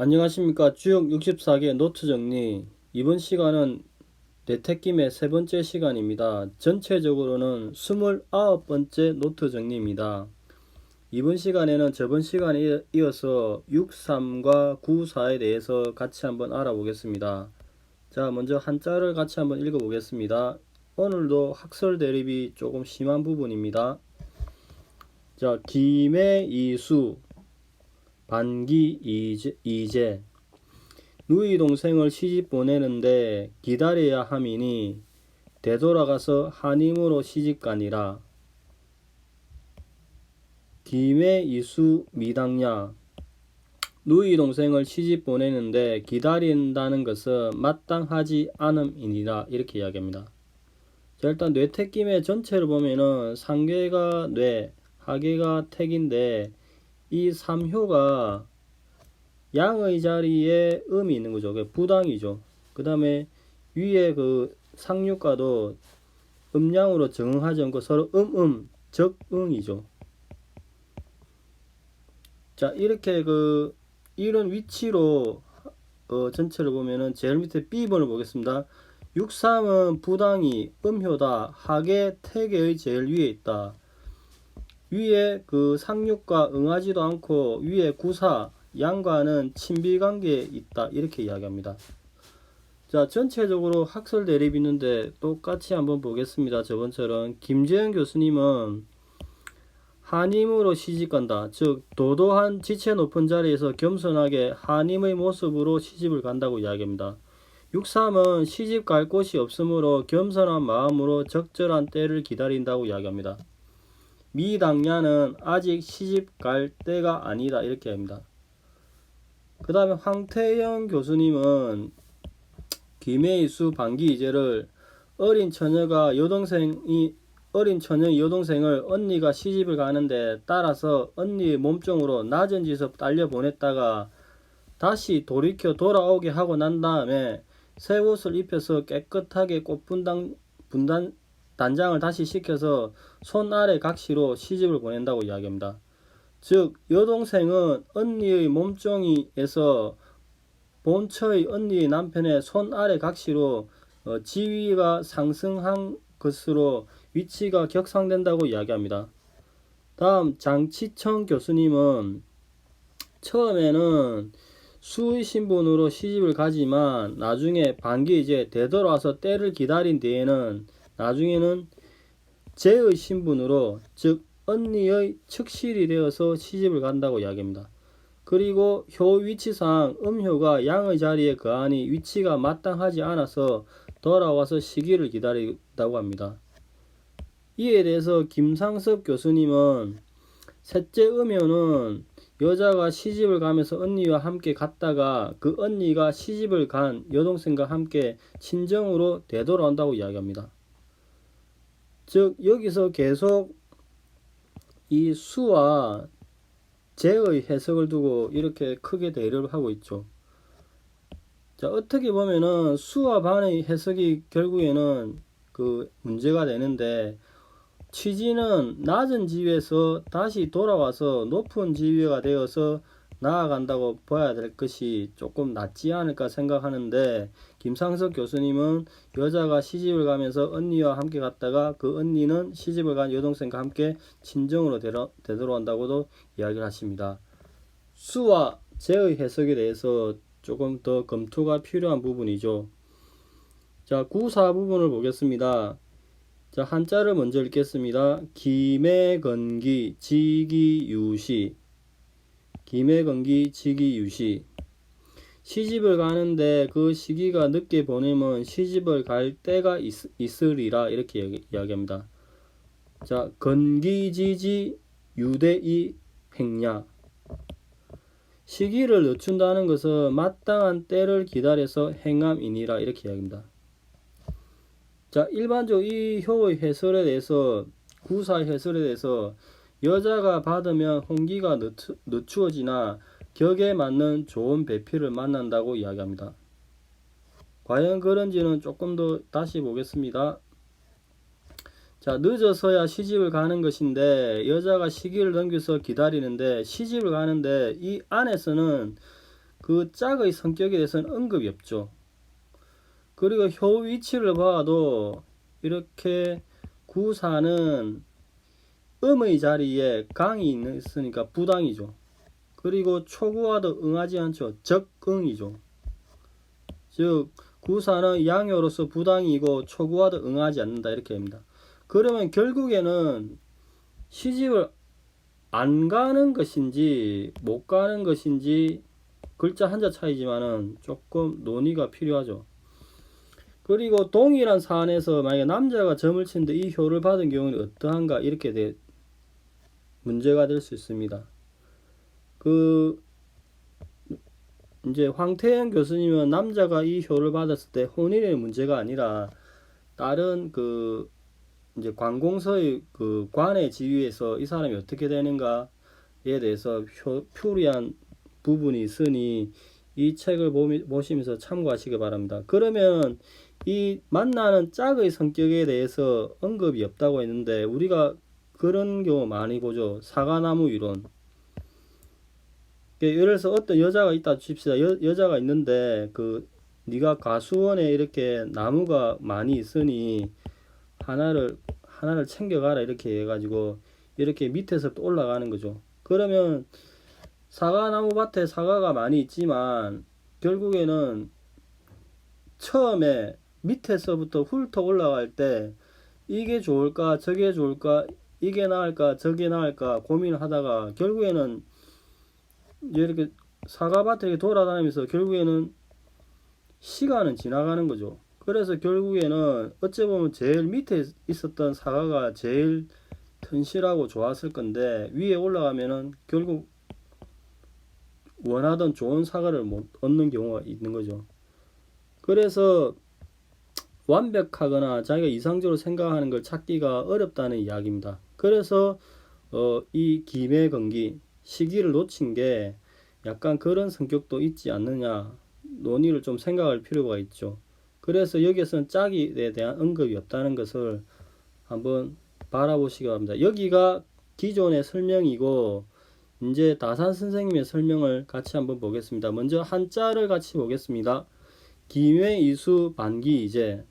안녕하십니까. 주역 64개 노트 정리. 이번 시간은 대택김의 세 번째 시간입니다. 전체적으로는 29번째 노트 정리입니다. 이번 시간에는 저번 시간에 이어서 63과 94에 대해서 같이 한번 알아보겠습니다. 자 먼저 한자를 같이 한번 읽어보겠습니다. 오늘도 학설 대립이 조금 심한 부분입니다. 자 김의 이수 반기 이제, 이제. 누이 동생을 시집 보내는데 기다려야 함이니 되돌아가서 한임으로 시집가니라. 김의 이수 미당냐. 누이 동생을 시집 보내는데 기다린다는 것은 마땅하지 않음이니라. 이렇게 이야기합니다. 자, 일단 뇌택김의 전체를 보면은 상계가 뇌, 하계가 택인데 이 삼효가 양의 자리에 음이 있는 거죠. 그 부당이죠. 그 다음에 위에 그 상류가도 음양으로 정응하지 않고 서로 음음 적응이죠. 자 이렇게 그 이런 위치로 어, 전체를 보면은 제일 밑에 B번을 보겠습니다. 63은 부당이 음효다. 하계 태계의 제일 위에 있다. 위에 그 상륙과 응하지도 않고 위에 구사 양과는 친비 관계에 있다 이렇게 이야기합니다. 자 전체적으로 학설 대립 있는데 똑같이 한번 보겠습니다. 저번처럼 김재현 교수님은 한임으로 시집간다. 즉 도도한 지체 높은 자리에서 겸손하게 한임의 모습으로 시집을 간다고 이야기합니다. 63은 시집 갈 곳이 없으므로 겸손한 마음으로 적절한 때를 기다린다고 이야기합니다. 미당냐는 아직 시집 갈 때가 아니다 이렇게 합니다. 그 다음에 황태영 교수님은 김혜수 반기 이제를 어린 처녀가 여동생이 어린 처녀 여동생을 언니가 시집을 가는데 따라서 언니의 몸종으로 낮은 짓을 딸려 보냈다가 다시 돌이켜 돌아오게 하고 난 다음에 새 옷을 입혀서 깨끗하게 꽃분당 분단 단장을 다시 시켜서 손 아래 각시로 시집을 보낸다고 이야기합니다. 즉 여동생은 언니의 몸종이에서 본처의 언니의 남편의 손 아래 각시로 어, 지위가 상승한 것으로 위치가 격상된다고 이야기합니다. 다음 장치청 교수님은 처음에는 수의 신분으로 시집을 가지만 나중에 반기 이제 되돌아와서 때를 기다린 뒤에는 나중에는 제의 신분으로 즉 언니의 측실이 되어서 시집을 간다고 이야기합니다. 그리고 효 위치상 음효가 양의 자리에 거하니 위치가 마땅하지 않아서 돌아와서 시기를 기다린다고 합니다. 이에 대해서 김상섭 교수님은 셋째 음효는 여자가 시집을 가면서 언니와 함께 갔다가 그 언니가 시집을 간 여동생과 함께 친정으로 되돌아온다고 이야기합니다. 즉 여기서 계속 이 수와 제의 해석을 두고 이렇게 크게 대립을 하고 있죠. 자 어떻게 보면은 수와 반의 해석이 결국에는 그 문제가 되는데 취지는 낮은 지위에서 다시 돌아와서 높은 지위가 되어서 나아간다고 봐야 될 것이 조금 낫지 않을까 생각하는데 김상석 교수님은 여자가 시집을 가면서 언니와 함께 갔다가 그 언니는 시집을 간 여동생과 함께 친정으로 되러, 되돌아온다고도 이야기를 하십니다. 수와 제의 해석에 대해서 조금 더 검토가 필요한 부분이죠. 자, 구사 부분을 보겠습니다. 자, 한자를 먼저 읽겠습니다. 김해건기 지기 유시 김해건기 지기유시 시집을 가는데 그 시기가 늦게 보내면 시집을 갈 때가 있, 있으리라 이렇게 이야기, 이야기합니다. 자, 건기지지 유대이 행냐 시기를 늦춘다는 것은 마땅한 때를 기다려서 행함이니라 이렇게 이야기합니다. 자, 일반적으로 이 효의 해설에 대해서 구사 해설에 대해서 여자가 받으면 홍기가 늦추, 늦추어지나 격에 맞는 좋은 배필을 만난다고 이야기합니다. 과연 그런지는 조금 더 다시 보겠습니다. 자, 늦어서야 시집을 가는 것인데 여자가 시기를 넘겨서 기다리는데 시집을 가는데 이 안에서는 그 짝의 성격에 대해서는 언급이 없죠. 그리고 효 위치를 봐도 이렇게 구사는 음의 자리에 강이 있- 있으니까 부당이죠. 그리고 초구와도 응하지 않죠. 적응이죠. 즉 구사는 양요로서 부당이고 초구와도 응하지 않는다 이렇게 합니다. 그러면 결국에는 시집을 안 가는 것인지 못 가는 것인지 글자 한자 차이지만은 조금 논의가 필요하죠. 그리고 동일한 사안에서 만약에 남자가 점을 치는데 이 효를 받은 경우는 어떠한가 이렇게 돼 문제가 될 수 있습니다. 그 이제 황태영 교수님은 남자가 이 효를 받았을 때 혼인의 문제가 아니라 다른 그 이제 관공서의 그 관의 지위에서 이 사람이 어떻게 되는가에 대해서 효, 표리한 부분이 있으니 이 책을 보미, 보시면서 참고하시기 바랍니다. 그러면 이 만나는 짝의 성격에 대해서 언급이 없다고 했는데 우리가 그런 경우 많이 보죠. 사과나무 이론. 예를 들어서 어떤 여자가 있다 칩시다. 여, 여자가 있는데 그 네가 가수원에 이렇게 나무가 많이 있으니 하나를 하나를 챙겨가라 이렇게 해가지고 이렇게 밑에서부터 올라가는 거죠. 그러면 사과나무 밭에 사과가 많이 있지만 결국에는 처음에 밑에서부터 훑어 올라갈 때 이게 좋을까 저게 좋을까 이게 나을까 저게 나을까 고민을 하다가 결국에는 이렇게 사과밭에 돌아다니면서 결국에는 시간은 지나가는 거죠. 그래서 결국에는 어찌 보면 제일 밑에 있었던 사과가 제일 튼실하고 좋았을 건데 위에 올라가면은 결국 원하던 좋은 사과를 못 얻는 경우가 있는 거죠. 그래서 완벽하거나 자기가 이상적으로 생각하는 걸 찾기가 어렵다는 이야기입니다. 그래서 어, 이 김해 건기 시기를 놓친 게 약간 그런 성격도 있지 않느냐 논의를 좀 생각할 필요가 있죠. 그래서 여기에서는 짝이에 대한 언급이 없다는 것을 한번 바라보시기 바랍니다. 여기가 기존의 설명이고 이제 다산 선생님의 설명을 같이 한번 보겠습니다. 먼저 한자를 같이 보겠습니다. 김해 이수 반기 이제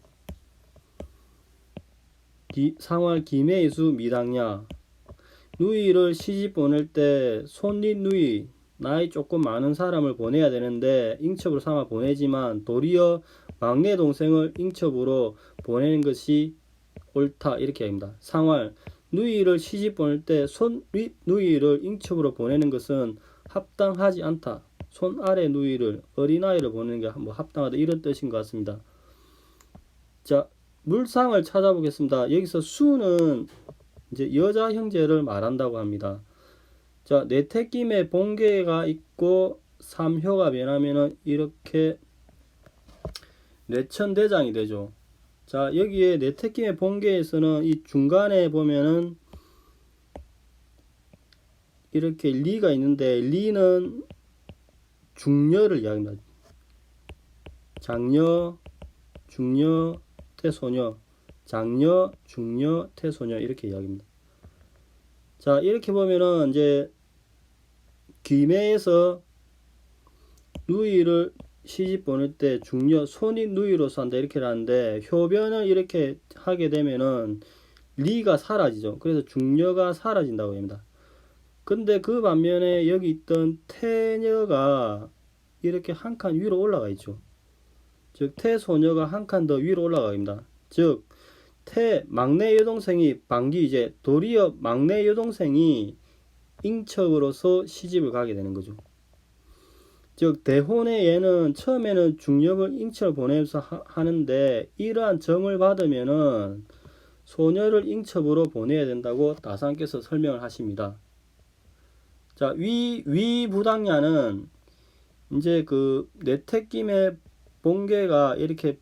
김해 이수 미당야 누이를 시집 보낼 때 손님 누이 나이 조금 많은 사람을 보내야 되는데 잉첩으로 삼아 보내지만 도리어 막내 동생을 잉첩으로 보내는 것이 옳다 이렇게 합니다. 상월 누이를 시집 보낼 때 손 누이를 잉첩으로 보내는 것은 합당하지 않다. 손 아래 누이를 어린아이를 보내는 게 뭐 합당하다 이런 뜻인 것 같습니다. 자 물상을 찾아보겠습니다. 여기서 수는 이제 여자 형제를 말한다고 합니다. 자 내태김에 본계가 있고 삼효가 변하면은 이렇게 뇌천대장이 되죠. 자 여기에 내태김의 본계에서는 이 중간에 보면은 이렇게 리가 있는데 리는 중녀를 이야기합니다. 장녀, 중녀, 태소녀, 장녀, 중녀, 태소녀 이렇게 이야기합니다. 자 이렇게 보면은 이제 귀매에서 누이를 시집 보낼 때 중녀 손이 누이로서 한다 이렇게 하는데 효변을 이렇게 하게 되면은 리가 사라지죠. 그래서 중녀가 사라진다고 합니다. 근데 그 반면에 여기 있던 태녀가 이렇게 한 칸 위로 올라가 있죠. 즉 태소녀가 한 칸 더 위로 올라갑니다. 즉 태 막내 여동생이 방기 이제 도리어 막내 여동생이 잉척으로서 시집을 가게 되는 거죠. 즉 대혼의 얘는 처음에는 중력을 잉처를 보내면서 하, 하는데 이러한 점을 받으면은 소녀를 잉첩으로 보내야 된다고 다산께서 설명을 하십니다. 자, 위, 위 부당야는 이제 그 내태김의 본계가 이렇게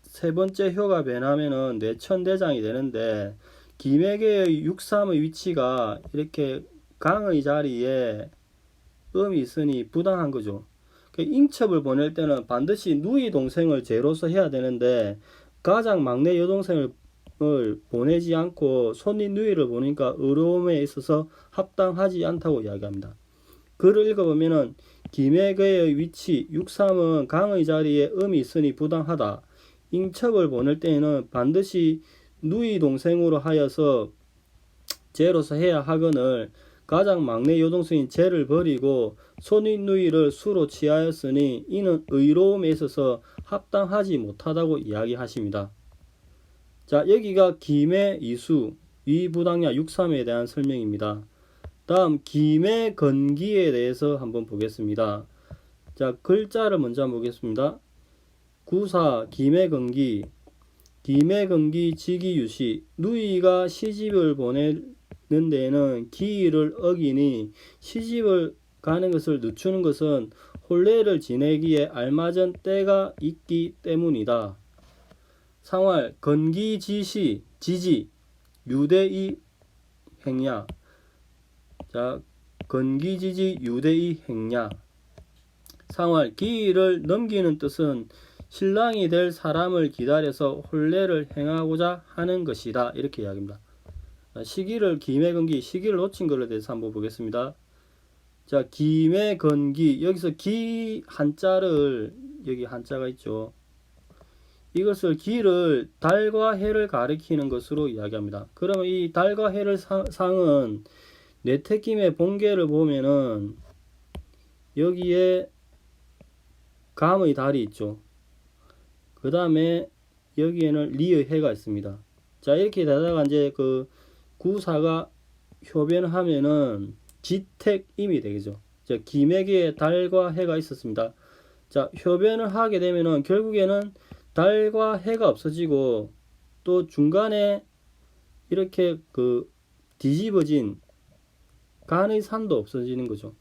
세 번째 효가 변하면은 내천대장이 되는데 김해계의 육삼의 위치가 이렇게 강의 자리에 음이 있으니 부당한 거죠. 그 잉첩을 보낼 때는 반드시 누이 동생을 제로서 해야 되는데 가장 막내 여동생을 을 보내지 않고 손님 누이를 보니까 의로움에 있어서 합당하지 않다고 이야기합니다. 글을 읽어보면은 김해계의 위치 63은 강의 자리에 음이 있으니 부당하다. 인첩을 보낼 때에는 반드시 누이 동생으로 하여서 제로서 해야 하거늘 가장 막내 여동생인 제를 버리고 손위 누이를 수로 취하였으니 이는 의로움에 있어서 합당하지 못하다고 이야기하십니다. 자 여기가 김해 이수 위부당야 63에 대한 설명입니다. 다음 김해 건기에 대해서 한번 보겠습니다. 자 글자를 먼저 한번 보겠습니다. 구사 김해 건기 김해 건기 지기 유시 누이가 시집을 보내는 데에는 기일을 어기니 시집을 가는 것을 늦추는 것은 혼례를 지내기에 알맞은 때가 있기 때문이다. 상활 건기 지시 지지 유대의 행야 자 건기 지지 유대의 행야 상활 기일을 넘기는 뜻은 신랑이 될 사람을 기다려서 혼례를 행하고자 하는 것이다. 이렇게 이야기합니다. 자, 시기를 김해건기 시기를 놓친 것에 대해서 한번 보겠습니다. 자, 김해건기 여기서 기 한자를 여기 한자가 있죠. 이것을 기를 달과 해를 가리키는 것으로 이야기합니다. 그러면 이 달과 해를 사- 상은 내태김의 본계를 보면은 여기에 감의 달이 있죠. 그 다음에 여기에는 리의 해가 있습니다. 자 이렇게 되다가 이제 그 구사가 효변하면은 지택임이 되겠죠. 자 김에게 달과 해가 있었습니다. 자 효변을 하게 되면은 결국에는 달과 해가 없어지고 또 중간에 이렇게 그 뒤집어진 간의 산도 없어지는 거죠.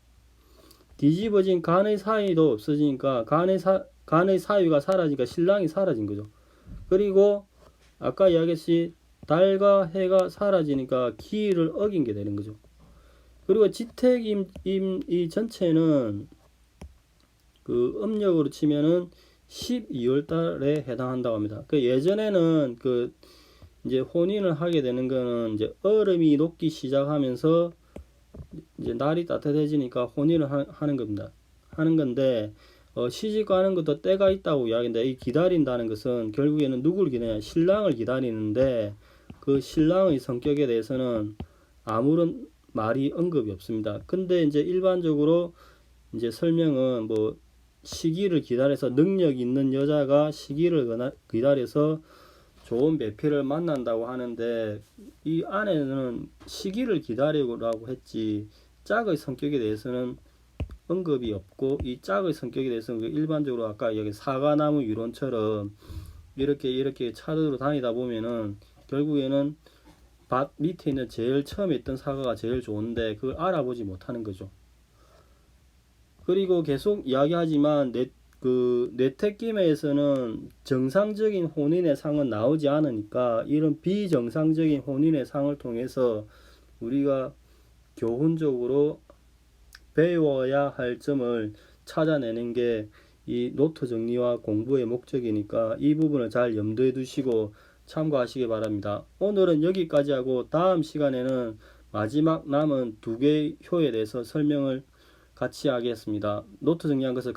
뒤집어진 간의 사이도 없어지니까 간의 사 간의 사유가 사라지니까 신랑이 사라진 거죠. 그리고 아까 이야기했듯이 달과 해가 사라지니까 기를 어긴 게 되는 거죠. 그리고 지택임 임, 이 전체는 그 음력으로 치면은 12월 달에 해당한다고 합니다. 그 예전에는 그 이제 혼인을 하게 되는 거는 이제 얼음이 녹기 시작하면서 이제 날이 따뜻해지니까 혼인을 하, 하는 겁니다. 하는 건데 어, 시집 가는 것도 때가 있다고 이야기인데 이 기다린다는 것은 결국에는 누구를 기다리냐 신랑을 기다리는데 그 신랑의 성격에 대해서는 아무런 말이 언급이 없습니다. 근데 이제 일반적으로 이제 설명은 뭐 시기를 기다려서 능력 있는 여자가 시기를 기다려서 좋은 배필을 만난다고 하는데 이 안에는 시기를 기다리라고 했지 짝의 성격에 대해서는 언급이 없고 이 짝의 성격에 대해서는 그 일반적으로 아까 여기 사과나무 이론처럼 이렇게 이렇게 차도로 다니다 보면은 결국에는 밭 밑에 있는 제일 처음에 있던 사과가 제일 좋은데 그걸 알아보지 못하는 거죠. 그리고 계속 이야기하지만 내, 그 내태김에서는 정상적인 혼인의 상은 나오지 않으니까 이런 비정상적인 혼인의 상을 통해서 우리가 교훈적으로 배워야 할 점을 찾아내는 게 이 노트 정리와 공부의 목적이니까 이 부분을 잘 염두에 두시고 참고하시기 바랍니다. 오늘은 여기까지 하고 다음 시간에는 마지막 남은 두 개의 효에 대해서 설명을 같이 하겠습니다. 노트 정리한 것을